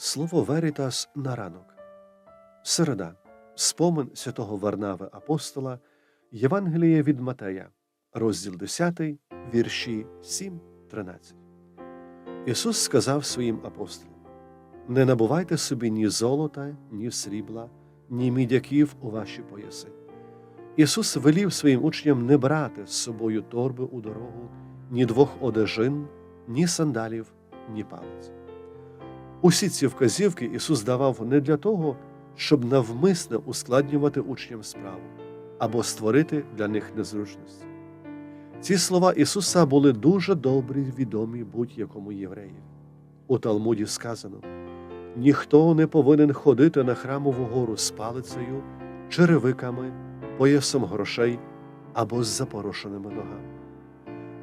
Слово Верітас на ранок. Середа. Спомин святого Варнави Апостола, Євангеліє від Матея, розділ 10, вірші 7, 13. Ісус сказав своїм апостолам: Не набувайте собі ні золота, ні срібла, ні мідяків у ваші пояси. Ісус велів своїм учням не брати з собою торби у дорогу, ні двох одежин, ні сандалів, ні палиць. Усі ці вказівки Ісус давав не для того, щоб навмисне ускладнювати учням справу або створити для них незручності. Ці слова Ісуса були дуже добрі відомі будь-якому євреєві. У Талмуді сказано: ніхто не повинен ходити на храмову гору з палицею, черевиками, поясом грошей або з запорошеними ногами.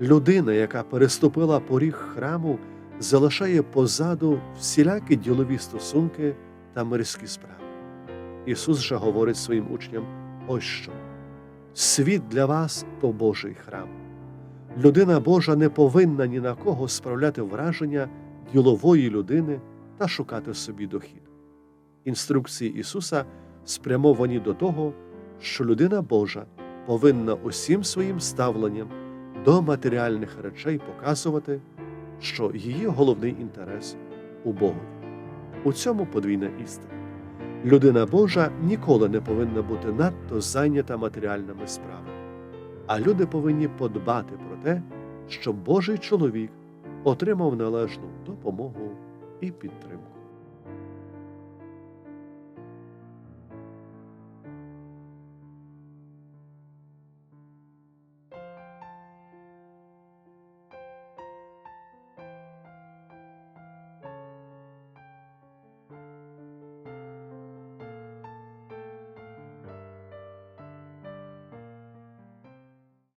Людина, яка переступила поріг храму, залишає позаду всілякі ділові стосунки та мирські справи. Ісус же говорить своїм учням ось що. Світ для вас то Божий храм. Людина Божа не повинна ні на кого справляти враження ділової людини та шукати собі дохід. Інструкції Ісуса спрямовані до того, що людина Божа повинна усім своїм ставленням до матеріальних речей показувати, що її головний інтерес у Богові. У цьому подвійна істина. Людина Божа ніколи не повинна бути надто зайнята матеріальними справами, а люди повинні подбати про те, щоб Божий чоловік отримав належну допомогу і підтримку.